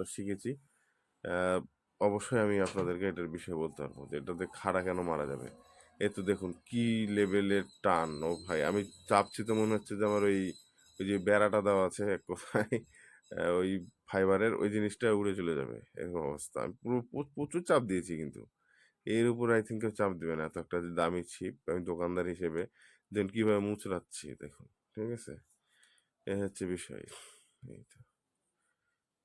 অভিজ্ঞতা শিখেছি। অবশ্যই আমি আপনাদেরকে এটার বিষয়ে বলতে পারব যে এটাতে খাড়া কেন মারা যাবে? এ তো দেখুন, কি লেভেলের টান? ও ভাই, আমি চাপছি তো মনে হচ্ছে যে আমার ওই ওই যে বেড়াটা দেওয়া আছে এক কোথায় ওই ফাইবারের, ওই জিনিসটা উড়ে চলে যাবে, এরকম অবস্থা। আমি পুরো প্রচুর চাপ দিয়েছি কিন্তু। এর উপর আই থিঙ্ক কেউ চাপ দেবে না, এত একটা যে দামি ছিপ আমি দোকানদার হিসেবে দেন কীভাবে মুচড়াচ্ছি, দেখুন, ঠিক আছে? এ হচ্ছে বিষয় এই তো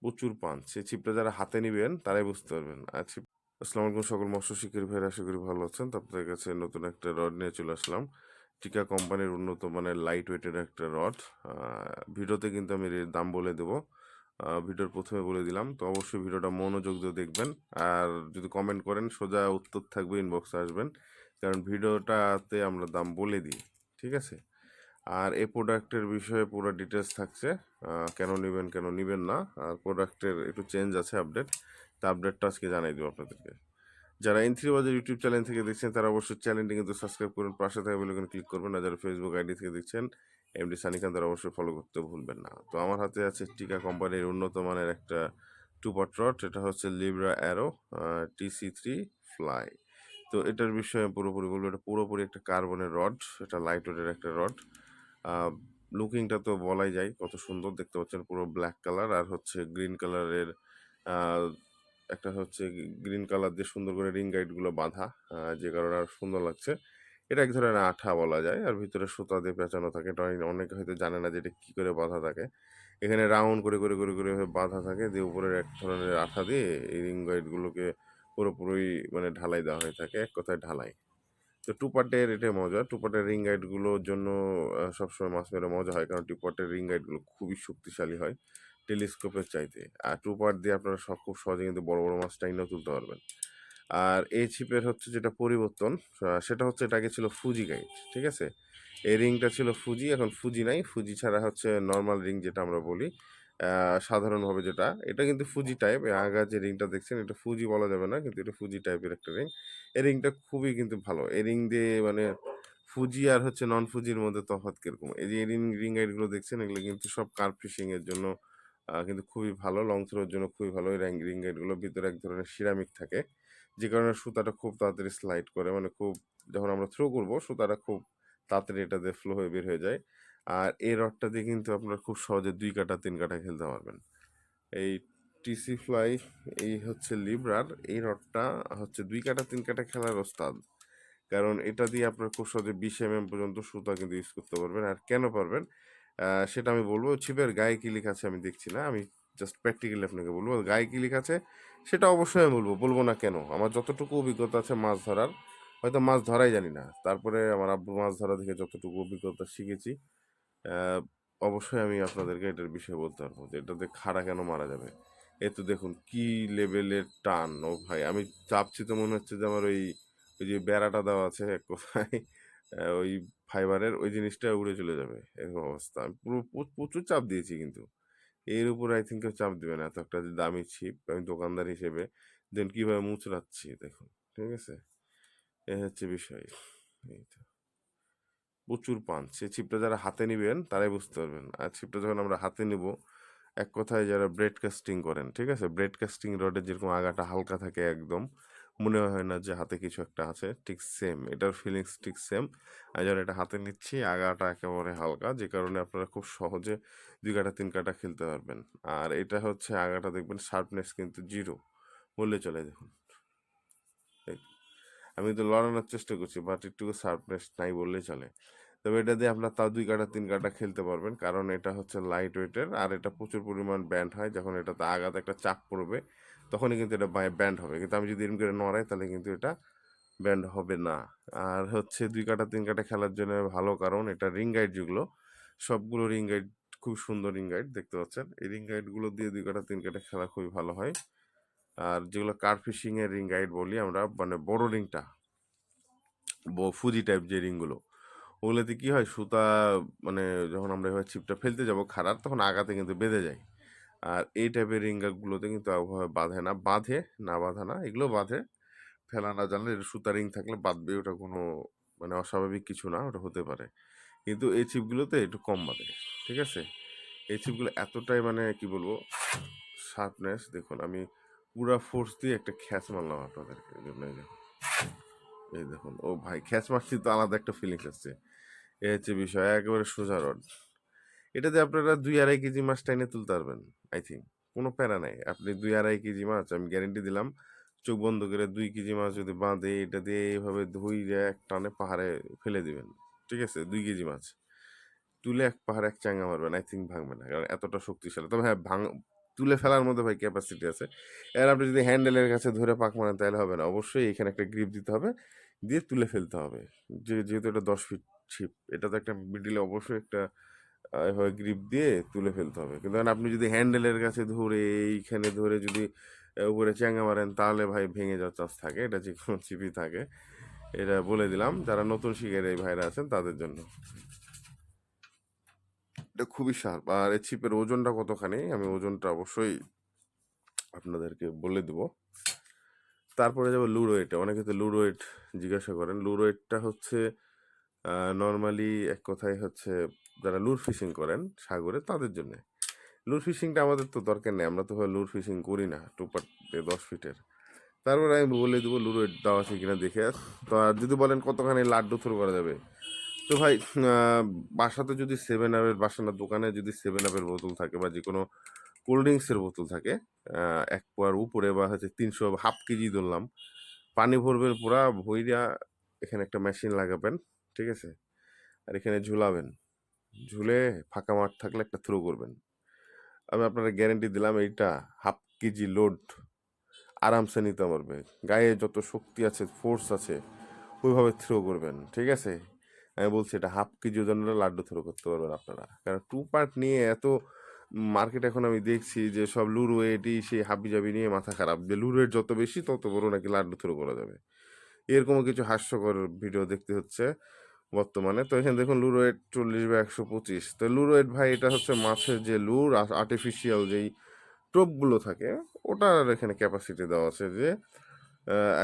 প্রচুর পান। সেই ছিপটা যারা হাতে নিবেন, তারাই বুঝতে পারবেন। আর ছিপ আসসালামু আলাইকুম সকল মৎস্য শিকারী ভাইরা আশা করি ভালো আছেন। তো আপনাদের কাছে নতুন একটা রড নিয়ে চলে আসলাম। টিকা কোম্পানির উন্নত মানের লাইট ওয়েটের একটা রড। ভিডিওতে কিন্তু আমি এর দাম বলে দেবো। ভিডিওর প্রথমে বলে দিলাম। তো অবশ্যই ভিডিওটা মনোযোগ দিয়ে দেখবেন। আর যদি কমেন্ট করেন, সোজা উত্তর থাকবে ইনবক্সে আসবেন। কারণ ভিডিওটাতে আমরা দাম বলে দিই। ঠিক আছে? আর এই প্রোডাক্টের বিষয়ে পুরো ডিটেলস থাকছে। কেন নেবেন কেন নেবেন না। আর প্রোডাক্টের একটু চেঞ্জ আছে আপডেট তা আপডেটটা আজকে জানাই দেবো আপনাদেরকে। যারা N three Bazar YouTube channel থেকে দেখছেন, তারা অবশ্যই চ্যানেলটি কিন্তু সাবস্ক্রাইব করুন। পাশে থাকা আইকনে ক্লিক করবেন। আর যারা ফেসবুক আইডি থেকে দেখছেন এমডি সানিকান তারা অবশ্যই ফলো করতে ভুলবেন না। তো আমার হাতে আছে টিকা কোম্পানির উন্নত মানের একটা টু রড এটা হচ্ছে Libra aero TC three fly তো এটার বিষয়ে পুরোপুরি বলব, এটা পুরোপুরি একটা কার্বনের রড এটা লাইট ওয়েটের একটা রড লুকিংটা তো বলাই যায়। কত সুন্দর দেখতে পাচ্ছেন পুরো ব্ল্যাক কালার আর হচ্ছে গ্রিন কালারের একটা হচ্ছে গ্রিন কালার দিয়ে সুন্দর করে রিং গাইডগুলো বাঁধা যে কারণে আর সুন্দর লাগছে। এটা এক ধরনের আঠা বলা যায় আর ভিতরে সুতা দিয়ে পেঁচানো থাকে। এটা অনেকে হয়তো জানে না যে এটা কী করে বাঁধা থাকে। এখানে রাউন্ড করে করে করে করে বাঁধা থাকে দিয়ে উপরের এক ধরনের আঠা দিয়ে এই রিং গাইডগুলোকে পুরোপুরি মানে ঢালাই দেওয়া হয়ে থাকে, এক কথায় ঢালাই। তো টু পার্টের এটাই মজা। টু পার্টের রিং গাইডগুলোর জন্য সবসময় মাছ মেরে মজা হয় কারণ টু পার্টের রিং গাইডগুলো খুবই শক্তিশালী হয় টেলিস্কোপের চাইতে। আর টু পার্ট দিয়ে আপনারা সব খুব সহজে কিন্তু বড় বড় মাছ টাইনেও তুলতে পারবেন। আর এই ছিপের হচ্ছে যেটা পরিবর্তন সেটা হচ্ছে এটা আগে ছিল ফুজি গাইড ঠিক আছে? এই রিংটা ছিল ফুজি এখন ফুজি নাই। ফুজি ছাড়া হচ্ছে নর্মাল রিং যেটা আমরা বলি। সাধারণভাবে যেটা। এটা কিন্তু ফুজি টাইপ আগা যে রিংটা দেখছেন, এটা ফুজি বলা যাবে না, কিন্তু এটা ফুজি টাইপের একটা রিং। এই রিংটা খুবই কিন্তু ভালো। এই রিং দিয়ে মানে ফুজি আর হচ্ছে নন ফুজির মধ্যে তফাৎ কীরকম? এই যে রিং রিং গাইডগুলো দেখছেন, এগুলো কিন্তু সব কার ফিশিং এর জন্য কিন্তু খুবই ভালো লং থ্রোর জন্য খুবই ভালো। এই রিং গাইডগুলোর ভিতরে এক ধরনের সিরামিক থাকে, যে কারণে সুতাটা খুব তাড়াতাড়ি স্লাইড করে। মানে খুব যখন আমরা থ্রো করব, সুতাটা খুব তাড়াতাড়ি এটা দিয়ে ফ্লো হয়ে, বের হয়ে যায়। আর এই রডটা দিয়ে কিন্তু আপনারা খুব সহজে দুই কাটা, তিন কাটা খেলতে পারবেন। এই টিসি ফ্লাই এই হচ্ছে লিব্রার এই রডটা হচ্ছে দুই কাটা, তিন কাটা খেলার ওস্তাদ। কারণ এটা দিয়ে আপনার খুব সহজে বিশ এম এম পর্যন্ত সুতা কিন্তু ইউজ করতে পারবেন। আর কেন পারবেন? সেটা আমি বলব, ছিপের গায়ে কি লেখা আছে আমি দেখছি না। আমি জাস্ট প্র্যাকটিক্যালি আপনাকে বলব গায়ে কি লেখা আছে সেটা অবশ্যই আমি বলব বলব না কেন? আমার যতটুকু অভিজ্ঞতা আছে মাছ ধরার, হয়তো মাছ ধরাই জানি না। তারপরে আমার আব্বু মাছ ধরা থেকে যতটুকু অভিজ্ঞতা শিখেছি অবশ্যই আমি আপনাদেরকে এটার বিষয়ে বলতে পারব যে এটাতে খাড়া কেন মারা যাবে? এ তো দেখুন, কি লেভেলের টান? ও ভাই, আমি চাপছি তো মনে হচ্ছে যে আমার ওই ওই যে বেড়াটা দেওয়া আছে এক কথায় ওই ফাইবারের ওই জিনিসটা উড়ে চলে যাবে। এরকম অবস্থা। আমি পুরো প্র- প্রচুর চাপ দিয়েছি কিন্তু। এর উপর আই থিঙ্ক চাপ দেবে না। এত একটা যে দামি ছিপ আমি দোকানদার হিসেবে দেন কীভাবে মুচড়াচ্ছি? দেখুন, ঠিক আছে? এ হচ্ছে বিষয়। এই তো প্রচুর পান। সে ছিপটা যারা হাতে নিবেন, তারাই বুঝতে পারবেন। আর ছিপটা যখন আমরা হাতে নিব, এক কথায় যারা ব্রেড কাস্টিং করেন, ঠিক আছে? ব্রেড কাস্টিং রডের যেরকম আগাটা হালকা থাকে একদম, মনে হয় না যে হাতে কিছু একটা আছে, ঠিক সেম এটার ফিলিংস ঠিক সেম আর যারা এটা হাতে নিচ্ছি, আগাটা একেবারে হালকা, যে কারণে আপনারা খুব সহজে দুই কাটা, তিন কাটা খেলতে পারবেন। আর এটা হচ্ছে আগাটা দেখবেন শার্পনেস কিন্তু জিরো বললে চলে দেখুন। আমি তো লড়ানোর চেষ্টা করছি বাট একটু শার্পনেস নাই বললেই চলে। তবে এটা দিয়ে আপনার তাও দুই কাটা, তিন কাটা খেলতে পারবেন, কারণ এটা হচ্ছে লাইট ওয়েটের আর এটা প্রচুর পরিমাণ ব্যান্ড হয়, যখন এটাতে আগাতে একটা চাপ পড়বে, তখনই কিন্তু এটা ব্যান্ড হবে। কিন্তু আমি যদি এরকম করে নড়াই, তাহলে কিন্তু এটা ব্যান্ড হবে না। আর হচ্ছে দুই কাটা, তিন কাটা খেলার জন্য ভালো কারণ, এটা রিং গাইড যেগুলো, সবগুলো রিং গাইড খুব সুন্দর রিং গাইড দেখতে পাচ্ছেন? এই রিং গাইডগুলো দিয়ে দুই কাটা, তিন কাটা খেলা খুবই ভালো হয়। আর যেগুলো কার ফিশিং এর রিং গাইড বলি আমরা মানে বড় রিংটা ফুজি টাইপ যে রিংগুলো, ওগুলোতে কি হয়? সুতা মানে যখন আমরা এবার ছিপটা ফেলতে যাব খারাপ তখন আগাতে কিন্তু বেঁধে যায়। আর এই টাইপের রিঙ্গাগুলোতে কিন্তু আবহাওয়া বাঁধে না। বাঁধে, না বাঁধা না, এগুলো বাঁধে। ফেলা না জানলে সুতা রিং থাকলে বাঁধবে, ওটা কোনো মানে অস্বাভাবিক কিছু না, ওটা হতে পারে। কিন্তু এই ছিপগুলোতে একটু কম বাঁধে, ঠিক আছে? এই ছিপগুলো এতটাই মানে কি বলব শার্পনেস দেখুন, আমি পুরা ফোর্স দিয়ে একটা খ্যাচ মারলাম আপনাদেরকে, এই জন্য এই দেখুন। এই দেখুন, ও ভাই খ্যাচ মারছি তো আলাদা একটা ফিলিংস আসছে। এই হচ্ছে বিষয়, একেবারে সোজা রড। এটাতে আপনারা দুই আড়াই কেজি মাছ টাইনে তুলতে পারবেন আই থিঙ্ক কোনো প্যারা নাই। আপনি দুই আড়াই কেজি মাছ, আমি গ্যারেন্টি দিলাম, চোখ বন্ধ করে দুই কেজি মাছ যদি বাঁধে, এটা দিয়ে এইভাবে ধুইরে এক টানে পাহাড়ে ফেলে দিবেন। ঠিক আছে? দুই কেজি মাছ। তুলে এক পাহাড়ে এক চাঙ্গা মারবেন আই থিঙ্ক ভাঙবে না, কারণ এতটা শক্তিশালী। তবে হ্যাঁ ভাঙ তুলে ফেলার মধ্যে ভাই ক্যাপাসিটি আছে। এর আপনি যদি হ্যান্ডেলের কাছে ধরে পাক মারেন, তাহলে হবে না। অবশ্যই এখানে একটা গ্রিপ দিতে হবে, দিয়ে তুলে ফেলতে হবে। যে, যেহেতু এটা দশ ফিট ছিপ এটা তো একটা মিডিলে অবশ্যই একটা এভাবে গ্রিপ দিয়ে তুলে ফেলতে হবে। কিন্তু আপনি যদি হ্যান্ডেলের কাছে ধরে, এইখানে ধরে যদি উপরে চ্যাঙ্গা মারেন, তাহলে ভাই ভেঙে যাওয়ার চান্স থাকে। এটা যে কোনো চিপই থাকে। এটা বলে দিলাম, যারা নতুন এই ভাইরা আছেন, তাদের জন্য। এটা খুবই শার্প আর এই ছিপের ওজনটা কতখানি, আমি ওজনটা অবশ্যই আপনাদেরকে বলে দেব। তারপরে যাব লুরোয়েটে অনেকে তো লুরোয়েট জিজ্ঞাসা করেন। লুরোয়েটটা হচ্ছে নর্মালি এক কথায় হচ্ছে যারা লুর ফিশিং করেন সাগরে, তাদের জন্য। লুর ফিশিংটা আমাদের তো দরকার নেই। আমরা তো লুর ফিশিং করি না টু পার্টে দশ ফিটের তারপরে আমি বলে দেবো লুরোয়েট দেওয়া আছে কিনা দেখে তো আর যদি বলেন কতখানি লাড্ডু থ্রো করা যাবে? তো ভাই বাসাতে যদি সেভেন আপের বাসানোর দোকানে যদি সেভেন আপের বোতল থাকে বা যে কোনো কোল্ড ড্রিঙ্কসের বোতল থাকে এক পোয়ার উপরে বা হচ্ছে তিনশো হাফ কেজি ধরলাম, পানি ভরবেন পুরা, ভইরা এখানে একটা মেশিন লাগাবেন, ঠিক আছে? আর এখানে ঝুলাবেন। ঝুলে ফাঁকা মাঠ থাকলে একটা থ্রো করবেন। আমি আপনারা গ্যারেন্টি দিলাম, এইটা হাফ কেজি লোড আরামসে নিতে পারবে। গায়ে যত শক্তি আছে ফোর্স আছে, ওইভাবে থ্রো করবেন, ঠিক আছে? আমি বলছি এটা হাফ কেজি ওজনের লাড্ডু থ্রো করতে পারবেন আপনারা। কারণ টু পার্ট নিয়ে এত মার্কেট এখন আমি দেখছি যে সব লুরু এটি সেই হাবি জাবি নিয়ে মাথা খারাপ। যে লুরুয়ের যত বেশি, তত বড় নাকি লাড্ডু থ্রো করা যাবে। এরকমও কিছু হাস্যকর ভিডিও দেখতে হচ্ছে বর্তমানে। তো এখানে দেখুন লুরোয়েট চল্লিশ বা একশো পঁচিশ। তো লুরোয়েট ভাই, এটা হচ্ছে মাছের যে লুর আর্টিফিশিয়াল যেই টোপগুলো থাকে, ওটার এখানে ক্যাপাসিটি দেওয়া আছে যে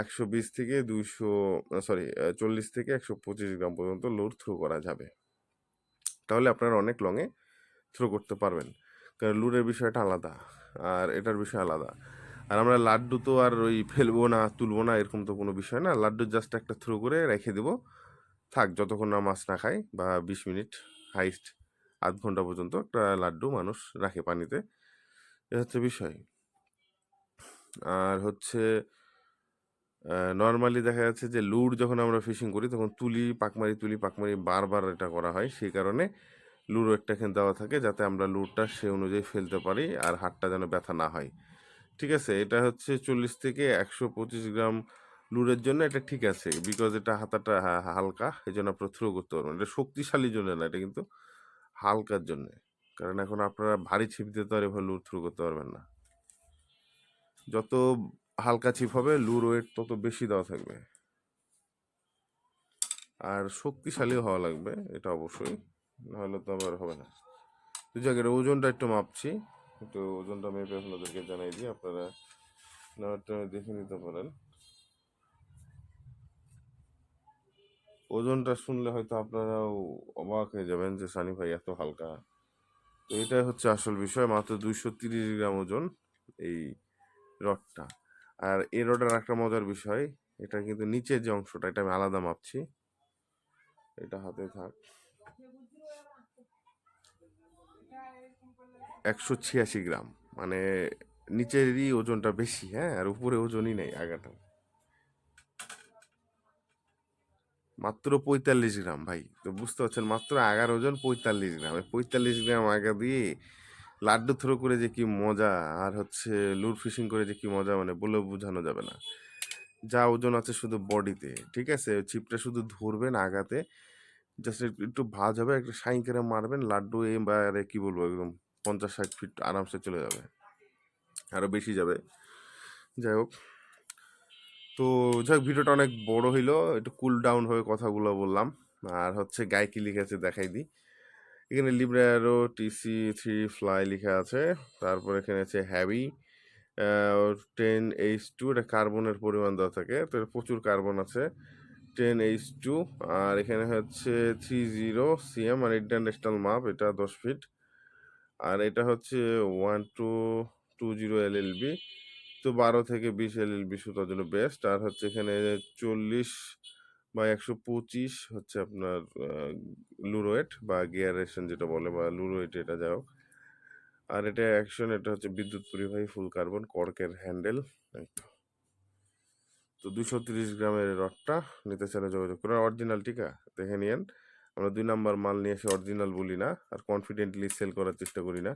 একশো বিশ থেকে দুইশো সরি চল্লিশ থেকে একশো পঁচিশ গ্রাম পর্যন্ত লুর থ্রো করা যাবে। তাহলে আপনারা অনেক লংয়ে থ্রো করতে পারবেন। কারণ লুরের বিষয়টা আলাদা, আর এটার বিষয় আলাদা। আর আমরা লাড্ডু তো আর ওই ফেলব না, তুলবো না, এরকম তো কোনো বিষয় না। লাড্ডু জাস্ট একটা থ্রো করে রেখে দেবো। থাক, যতক্ষণ না মাছ না খায় বা বিশ মিনিট হাইস্ট আধ ঘণ্টা পর্যন্ত একটা লাড্ডু মানুষ রাখে পানিতে। এ হচ্ছে বিষয়। আর হচ্ছে নর্মালি দেখা যাচ্ছে যে, লুর যখন আমরা ফিশিং করি, তখন তুলি, পাকমারি তুলি, পাকমারি বারবার এটা করা হয়। সেই কারণে লুর একটা এখানে দেওয়া থাকে যাতে আমরা লুরটা সে অনুযায়ী ফেলতে পারি আর হাতটা যেন ব্যথা না হয়। ঠিক আছে? এটা হচ্ছে চল্লিশ থেকে একশো পঁচিশ গ্রাম লুরের জন্য এটা ঠিক আছে বিকজ এটা হাতাটা হালকা, এই জন্য আপনারা থ্রো করতে পারবেন। এটা শক্তিশালীর জন্য না, এটা কিন্তু হালকার জন্য। কারণ এখন আপনারা ভারী ছিপ দিতে আর এভাবে লুর থ্রো করতে পারবেন না। যত হালকা ছিপ হবে লুর ওয়েট তত বেশি দেওয়া থাকবে। আর শক্তিশালী হওয়া লাগবে, এটা অবশ্যই, নাহলে তো আবার হবে না। তো জায়গার ওজনটা একটু মাপছি, একটু ওজনটা মেপে আপনাদেরকে জানাই দিই, আপনারা নেওয়ারটা দেখে নিতে পারেন। ওজনটা শুনলে হয়তো আপনারাও অবাক হয়ে যাবেন যে সানি ভাই এত হালকা। তো এটাই হচ্ছে আসল বিষয়, মাত্র দুইশো তিরিশ গ্রাম ওজন এই রডটা। আর এই রডের একটা মজার বিষয়, এটা কিন্তু নিচের যে অংশটা, এটা আমি আলাদা মাপছি। এটা হাতে থাক। একশো ছিয়াশি গ্রাম। মানে নিচেরই ওজনটা বেশি হ্যাঁ আর উপরে ওজনই নেই আগাটা। মাত্র পঁয়তাল্লিশ গ্রাম, ভাই। তো বুঝতে পারছেন, মাত্র এগারো ওজন পঁয়তাল্লিশ গ্রাম। পঁয়তাল্লিশ গ্রাম আগা দিয়ে লাড্ডু থ্রো করে যে কি মজা, আর হচ্ছে লুর ফিশিং করে যে কি মজা মানে বলে বোঝানো যাবে না। যা ওজন আছে শুধু বডিতে ঠিক আছে? চিপটা শুধু ধরবেন আগাতে জাস্ট একটু ভাজ হবে, একটু সাইন করে মারবেন, লাড্ডু এবারে কি বলব, একদম পঞ্চাশ ষাট ফিট আরামসে চলে যাবে আরও বেশি যাবে। যাই হোক, তো যাই হোক, ভিডিওটা অনেক বড় হইল, একটু কুল ডাউন হয়ে কথাগুলো বললাম, আর হচ্ছে গায়ে কি লিখেছে দেখাই দিই। এখানে লিব্রারো টিসি থ্রি ফ্লাই লেখা আছে। তারপর এখানে আছে হ্যাভি টেন এইচ টু এটা কার্বনের পরিমাণ দেওয়া থাকে। তো এর প্রচুর কার্বন আছে। টেন এইচ টু আর এখানে হচ্ছে থ্রি জিরো সিএম আর ইন্টারন্যাশনাল মাপ এটা দশ ফিট আর এটা হচ্ছে one two two zero L L B তো বারো থেকে বিশ এল এল বি সুতার জন্য বেস্ট আর হচ্ছে এখানে চল্লিশ বা একশো পঁচিশ হচ্ছে আপনার লুরোয়েট বা গিয়ারেশন যেটা বলে বা লুরোয়েট এটা যাই হোক। আর এটা অ্যাকশন এটা হচ্ছে বিদ্যুৎ পরিবাহী ফুল কার্বন কর্কের হ্যান্ডেল তো। দুশো তিরিশ গ্রামের রডটা নিতে চাইলে যোগাযোগ করে অরিজিনাল টিকা দেখে নিয়েন। আমরা দুই নাম্বার মাল নিয়ে এসে অরিজিনাল বলি না, আর কনফিডেন্টলি সেল করার চেষ্টা করি না।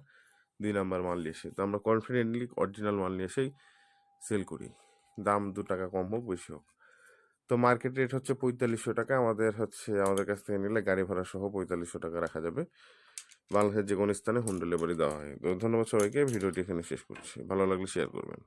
দুই নাম্বার মাল নিয়ে এসে, তো আমরা কনফিডেন্টলি অরিজিনাল মাল নিয়ে এসেই সেল করি। দাম দু টাকা কম হোক, বেশি হোক। তো মার্কেট রেট হচ্ছে পঁয়তাল্লিশশো টাকা। আমাদের হচ্ছে, আমাদের কাছ থেকে নিলে গাড়ি ভাড়া সহ পঁয়তাল্লিশশো টাকা রাখা যাবে। বাংলাদেশের যে কোনো স্থানে হোম ডেলিভারি দেওয়া হয়। তো ধন্যবাদ সবাইকে, ভিডিওটি এখানে শেষ করছি। ভালো লাগলে শেয়ার করবেন।